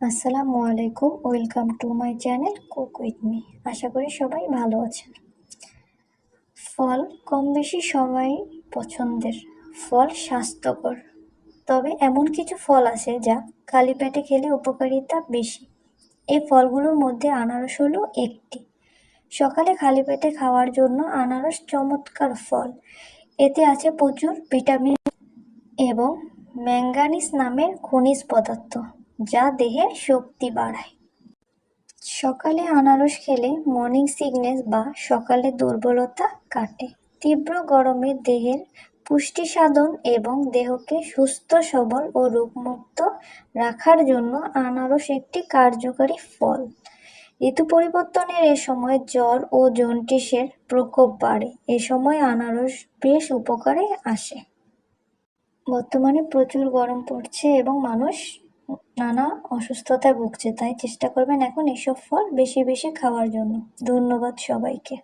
আসসালামু আলাইকুম, welcome to my channel cook with me. আশা করি সবাই ভালো আছেন। ফল কম বেশি সবাই পছন্দের। ফল স্বাস্থ্যকর। তবে এমন কিছু ফল আছে যা খালি পেটে খেলে উপকারিতা বেশি। এই ফলগুলোর মধ্যে আনারস হলো একটি। সকালে খালি পেটে খাওয়ার জন্য আনারস চমৎকার ফল। এতে আছে প্রচুর ভিটামিন এবং ম্যাঙ্গানিজ নামের খনিজ পদার্থ। যা দেহের শক্তি বাড়ায়। সকালে আনারস খেলে মর্নিং সিকনেস বা সকালে দুর্বলতা কাটে। তীব্র গরমে দেহের পুষ্টি সাধন এবং দেহকে সুস্থ, সবল ও রোগমুক্ত রাখার জন্য আনারস একটি কার্যকারী ফল। ঋতু পরিবর্তনের এ সময় জ্বর ও জন্ডিসের প্রকোপ বাড়ে। এ সময় আনারস বেশ উপকারে আসে। বর্তমানে প্রচুর গরম পড়ছে এবং মানুষ নানা অসুস্থতায় ভুগছে, তাই চেষ্টা করবেন এখন এসব ফল বেশি বেশি খাওয়ার জন্য। ধন্যবাদ সবাইকে।